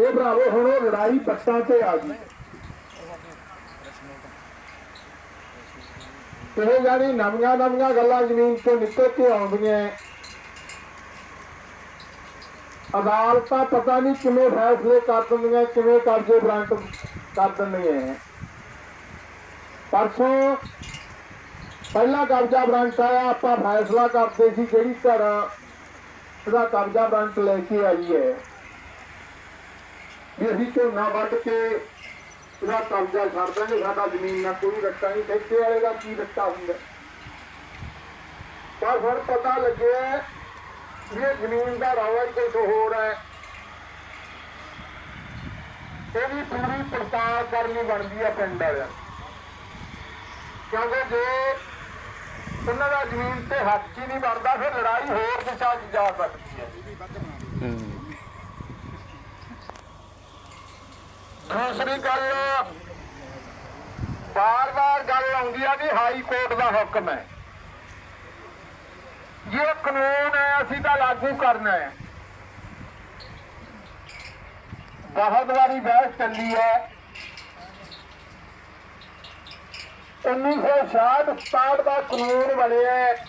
ਇਹ ਭਰਾਵੋ, ਹੁਣ ਉਹ ਲੜਾਈ ਪੱਟਾਂ ਤੇ ਆ ਗਈ। ਇਹ ਜਾਨੀ ਨਵੀਆਂ ਨਵੀਆਂ ਗੱਲਾਂ ਜ਼ਮੀਨ ਤੋਂ ਨਿਕਲ ਕੇ ਆਉਂਦੀਆਂ। ਅਦਾਲਤਾਂ ਪਤਾ ਨਹੀਂ ਕਿਵੇਂ ਫੈਸਲੇ ਕਰ ਦਿੰਦੀਆਂ, ਕਿਵੇਂ ਕਬਜ਼ੇ ਬ੍ਰਾਂਟ ਕਰ ਦਿੰਦੀਆਂ। ਪਰਸੋਂ ਪਹਿਲਾ ਕਬਜ਼ਾ ਬ੍ਰਾਂਟ ਆਇਆ, ਆਪਾਂ ਫੈਸਲਾ ਕਰਦੇ ਸੀ ਜਿਹੜੀ ਧਰ ਉਹਦਾ ਕਬਜ਼ਾ ਬ੍ਰਾਂਟ ਲੈ ਕੇ ਆਈ ਹੈ। ਵੀ ਅਸੀਂ ਝੋਨਾ ਵੱਢ ਕੇ ਇਹਦਾ ਕਬਜ਼ਾ ਛੱਡ ਦਾਂਗੇ, ਸਾਡਾ ਜ਼ਮੀਨ ਨਾਲ ਕੋਈ ਰੱਟਾ ਨਹੀਂ, ਠੇਕੇ ਵਾਲੇ ਦਾ ਕੀ ਰੱਟਾ ਹੁੰਦਾ? ਪਰ ਹੁਣ ਪਤਾ ਲੱਗਿਆ ਵੀ ਇਹ ਜ਼ਮੀਨ ਦਾ ਰੌਲਾ ਹੀ ਕੁਝ ਹੋਰ ਹੈ। ਇਹਦੀ ਪੂਰੀ ਪੜਤਾਲ ਕਰਨੀ ਬਣਦੀ ਹੈ ਪਿੰਡ ਵਾਲਿਆਂ। ਕਿਉਂਕਿ ਜੇ ਉਹਨਾਂ ਦਾ ਜ਼ਮੀਨ ਤੇ ਹੱਕ ਹੀ ਨਹੀਂ ਬਣਦਾ, ਫਿਰ ਲੜਾਈ ਹੋਰ ਦਿਸ਼ਾ 'ਚ ਜਾ ਸਕਦੀ ਹੈ। ਦੂਸਰੀ ਗੱਲ ਬਾਰ-ਬਾਰ ਗੱਲ ਆਉਂਦੀ ਆ ਵੀ ਹਾਈ ਕੋਰਟ ਦਾ ਹੁਕਮ ਹੈ। ਜੇ ਕਾਨੂੰਨ ਹੈ, ਅਸੀਂ ਤਾਂ ਲਾਗੂ ਕਰਨਾ ਹੈ। ਬਹੁਤ ਵਾਰੀ ਬਹਿਸ ਚੱਲੀ ਹੈ। 1967 ਦਾ ਕਾਨੂੰਨ ਬਣਿਆ ਹੈ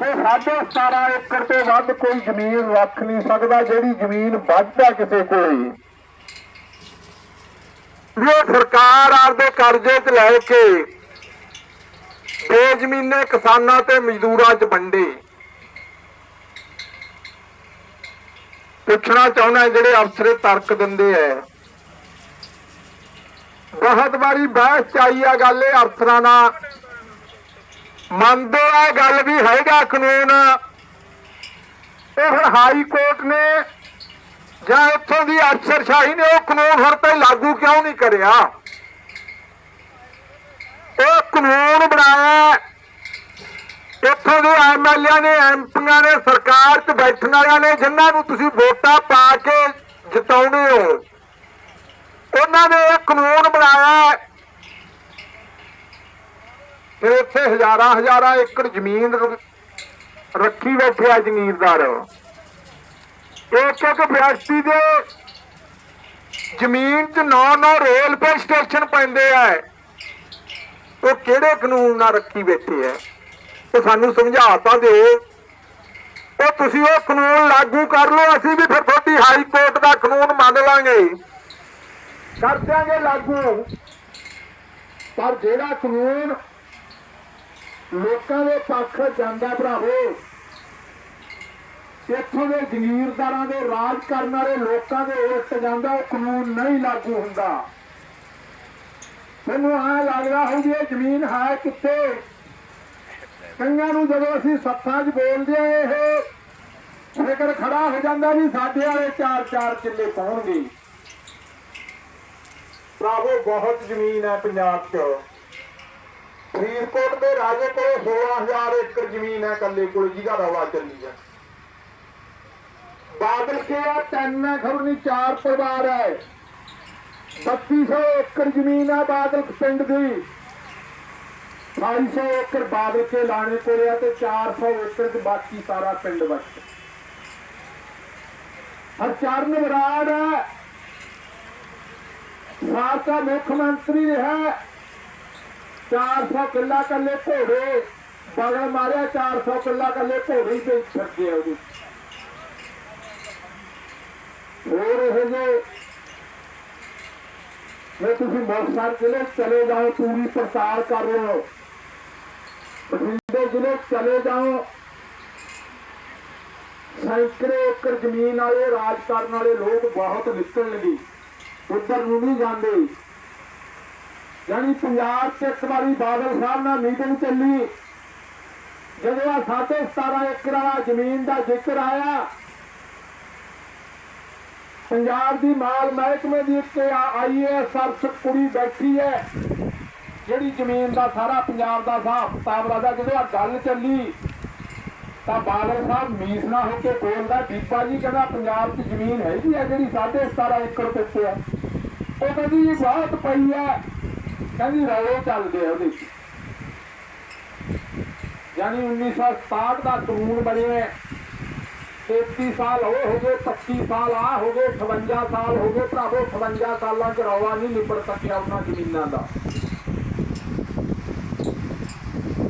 ਤੇ ਸਾਢੇ 17 ਏਕੜ ਤੋਂ ਵੱਧ ਕੋਈ ਜ਼ਮੀਨ ਰੱਖ ਨਹੀਂ ਸਕਦਾ, ਜਿਹੜੀ ਜ਼ਮੀਨ ਵੱਧਦਾ ਕਿਸੇ ਕੋਲੇ। ਵੀ ਸਰਕਾਰ ਆਪਦੇ ਕਰਜ਼ੇ 'ਚ ਲੈ ਕੇ ਬੇਜ਼ਮੀਨੇ ਕਿਸਾਨਾਂ ਤੇ ਮਜ਼ਦੂਰਾਂ 'ਚ ਵੰਡੇ। ਪੁੱਛਣਾ ਚਾਹੁੰਦਾ ਜਿਹੜੇ ਅਫਸਰੇ ਤਰਕ ਦਿੰਦੇ ਐ। ਬਹੁਤ ਵਾਰੀ ਬਹਿਸ ਚ ਆਈ ਆ ਗੱਲ, ਇਹ ਅਫਸਰਾਂ ਨਾਲ ਮੰਨਦੇ ਆ ਗੱਲ ਵੀ ਹੈਗਾ ਕਾਨੂੰਨ। ਇਹ ਹੁਣ ਹਾਈ ਕੋਰਟ ਨੇ ਜਾਂ ਇੱਥੋਂ ਦੀ ਅਫਸਰਸ਼ਾਹੀ ਨੇ, ਉਹ ਕਾਨੂੰਨ ਹੁਣ ਤੇ ਲਾਗੂ ਕਿਉਂ ਨਹੀਂ ਕਰਿਆ? ਇਹ ਕਾਨੂੰਨ ਬਣਾਇਆ। ਇੱਥੋਂ ਦੇ ਐਮਐਲਏ ਨੇ ਐਮਪੀਆਂ ਨੇ, ਸਰਕਾਰ 'ਚ ਬੈਠਣ ਵਾਲਿਆਂ ਨੇ, ਜਿਨ੍ਹਾਂ ਨੂੰ ਤੁਸੀਂ ਵੋਟਾਂ ਪਾ ਕੇ ਜਿਤਾਉਣੇ ਹੋ, ਉਹਨਾਂ ਨੇ ਇਹ ਕਾਨੂੰਨ ਬਣਾਇਆ। ਫਿਰ ਇੱਥੇ ਹਜ਼ਾਰਾਂ ਹਜ਼ਾਰਾਂ ਏਕੜ ਜ਼ਮੀਨ ਰੱਖੀ ਬੈਠੇ ਆ ਜ਼ਮੀਨਦਾਰ। ਇੱਕ ਇੱਕ ਵਿਅਕਤੀ ਦੇ ਜ਼ਮੀਨ 'ਚ ਨੌ ਨੌ ਰੇਲਵੇ ਸਟੇਸ਼ਨ ਪੈਂਦੇ ਆ। ਉਹ ਕਿਹੜੇ ਕਾਨੂੰਨ ਨਾਲ ਰੱਖੀ ਬੈਠੇ ਆ? ਉਹ ਸਾਨੂੰ ਸਮਝਾ ਤਾਂ ਦਿਓ ਉਹ ਤੁਸੀਂ ਉਹ ਕਾਨੂੰਨ ਲਾਗੂ ਕਰ ਲਓ, ਅਸੀਂ ਵੀ ਫਿਰ ਤੁਹਾਡੀ ਹਾਈ ਕੋਰਟ ਦਾ ਕਾਨੂੰਨ ਮੰਨ ਲਾਂਗੇ। ਕਰ ਦਿਆਂਗੇ ਲਾਗੂ। ਪਰ ਜਿਹੜਾ ਕਾਨੂੰਨ ਲੋਕਾਂ ਦੇ ਪੱਖ ਜਾਂਦਾ ਭਰਾਵੋ। ਇੱਥੋਂ ਦੇ ਜ਼ਮੀਰਦਾਰਾਂ ਦੇ ਰਾਜ ਕਰਨ ਵਾਲੇ ਲੋਕਾਂ ਦੇ ਉਲਟ ਜਾਂਦਾ, ਉਹ ਕਾਨੂੰਨ ਨਹੀਂ ਲਾਗੂ ਹੁੰਦਾ। ਮੈਨੂੰ ਆ ਲੱਗਦਾ ਹੋ ਇਹ ਜ਼ਮੀਨ ਹੈ ਕਿੱਥੇ? ਕਈਆਂ ਨੂੰ ਜਦੋਂ ਅਸੀਂ ਸੱਥਾਂ 'ਚ ਬੋਲਦੇ ਆ ਇਹ ਫਿਕਰ ਖੜਾ ਹੋ ਜਾਂਦਾ ਵੀ ਸਾਡੇ ਵਾਲੇ ਚਾਰ ਚਾਰ ਕਿੱਲੇ ਪਾਉਣਗੇ। ਭਰਾਵੋ, ਬਹੁਤ ਜ਼ਮੀਨ ਹੈ ਪੰਜਾਬ 'ਚ। ਫਰੀਦਕੋਟ ਦੇ ਰਾਜੇ ਕੋਲ 16000 ਏਕੜ ਜ਼ਮੀਨ ਹੈ ਕੱਲੇ ਕੋਲ, ਜਿਹਦਾ ਰੌਲਾ ਚੱਲੀ ਜਾ ਬਾਦਲ ਕੇ ਆ ਤਿੰਨ ਹੈ ਨਹੀਂ, ਚਾਰ ਪਰਿਵਾਰ ਹੈ। 3200 ਏਕੜ ਜ਼ਮੀਨ ਹੈ ਬਾਦਲ ਪਿੰਡ ਦੀ। 250 ਏਕੜ ਬਾਦਲ ਕੇ ਲਾਣੇ ਕੋਲੇ ਆ ਤੇ 400 ਏਕੜ ਚ ਬਾਕੀ ਸਾਰਾ ਪਿੰਡ ਵਸਤ ਹਰਚਰਨ ਬਰਾੜ ਹੈ। ਸਾਬਕਾ ਮੁੱਖ ਮੰਤਰੀ ਰਿਹਾ 400 ਕਿੱਲਾ ਕੱਲੇ ਘੋੜੇ। ਬਗਲ ਮਾਰਿਆ 400 ਕਿੱਲਾ ਕੱਲੇ ਘੋੜੇ ਹੀ ਤੇ ਛੱਡੇ ਉਹਦੇ। ਹੋਰ ਇਹ ਜੇ ਜੇ ਤੁਸੀਂ ਮੁਕਤਸਰ ਜ਼ਿਲ੍ਹੇ ਚਲੇ ਜਾਓ, ਪੂਰੀ ਪ੍ਰਸਾਰ ਕਰ ਲਓ ਬਠਿੰਡੇ ਜ਼ਿਲ੍ਹੇ ਚਲੇ ਜਾਓ। ਸੈਂਕੜੇ ਏਕੜ ਜ਼ਮੀਨ ਵਾਲੇ, ਰਾਜ ਕਰਨ ਵਾਲੇ ਲੋਕ ਬਹੁਤ ਨਿਕਲਣਗੇ। ਉੱਧਰ ਨੂੰ ਨਹੀਂ ਜਾਂਦੇ। ਯਾਨੀ ਪੰਜਾਬ 'ਚ ਇੱਕ ਵਾਰੀ ਬਾਦਲ ਸਾਹਿਬ ਨਾਲ ਮੀਟਿੰਗ ਚੱਲੀ। ਜਦੋਂ ਆ ਸਾਢੇ 17 ਏਕੜ ਵਾਲਾ ਜ਼ਮੀਨ ਦਾ ਜ਼ਿਕਰ ਆਇਆ, ਪੰਜਾਬ ਦੀ ਮਾਲ ਮਹਿਕਮੇ ਦੀ ਇੱਕ ਆਈਏਐਸ ਅਫਸਰ ਕੁੜੀ ਬੈਠੀ ਹੈ, ਜਿਹੜੀ ਜ਼ਮੀਨ ਦਾ ਸਾਰਾ ਪੰਜਾਬ ਦਾ ਹਿਸਾਬ ਕਿਤਾਬ ਰੱਖਦਾ ਜਦੋਂ ਆ ਗੱਲ ਚੱਲੀ, ਤਾਂ ਬਾਦਲ ਸਾਹਿਬ ਮੀਸ ਨਾ ਹੋ ਕੇ ਬੋਲਦਾ, ਦੀਪਾ ਜੀ ਕਹਿੰਦਾ ਪੰਜਾਬ 'ਚ ਜ਼ਮੀਨ ਹੈਗੀ ਆ ਜਿਹੜੀ 17.5 ਏਕੜ ਪਿੱਛੇ ਆ। ਉਹ ਕਹਿੰਦੀ ਜੀ ਬਹੁਤ ਪਈ ਆ ਕਹਿੰਦੀ ਰੌਲੇ ਚੱਲਦੇ ਆ ਉਹਦੇ 'ਚ ਯਾਨੀ 1967 ਦਾ ਕਾਨੂੰਨ ਬਣਿਆ ਹੈ। 33 ਸਾਲ ਉਹ ਹੋ ਗਏ 25 ਸਾਲ ਆ ਹੋ ਗਏ 58 ਸਾਲ ਹੋ ਗਏ, ਭਰਾਵੋ 58 ਸਾਲਾਂ ਚ ਰੌਲਾ ਨਹੀਂ ਨਿਬੜ ਸਕਿਆ ਉਹਨਾਂ ਜ਼ਮੀਨਾਂ ਦਾ।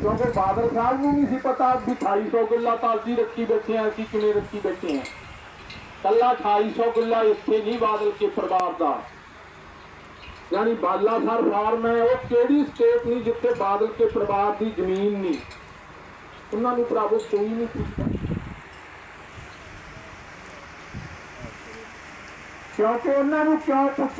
ਕਿਉਂਕਿ ਬਾਦਲ ਸਾਹਿਬ ਨੂੰ ਨਹੀਂ ਸੀ ਪਤਾ ਵੀ 2800 ਕਿੱਲਾ ਤਾਂ ਅਸੀਂ ਰੱਖੀ ਬੈਠੇ ਆ ਅਸੀਂ ਕਿਵੇਂ ਰੱਖੀ ਬੈਠੇ ਆ। ਕੱਲਾ 2800 ਕਿੱਲਾ ਇੱਥੇ ਨਹੀਂ ਬਾਦਲ ਕੇ ਪਰਿਵਾਰ ਦਾ। ਯਾਨੀ ਬਾਲਾਸਰ ਫਾਰਮ ਹੈ ਉਹ ਕਿਹੜੀ ਸਟੇਟ ਨਹੀਂ ਜਿੱਥੇ ਬਾਦਲ ਕੇ ਪਰਿਵਾਰ ਦੀ ਜ਼ਮੀਨ ਨਹੀਂ। ਉਹਨਾਂ ਨੂੰ ਭਰਾਵੋ ਕੋਈ ਨਹੀਂ ਪੁੱਛਦਾ। ਕਿਉਂਕਿ ਉਹਨਾਂ ਨੂੰ ਕਿਉਂ ਪੁੱਛ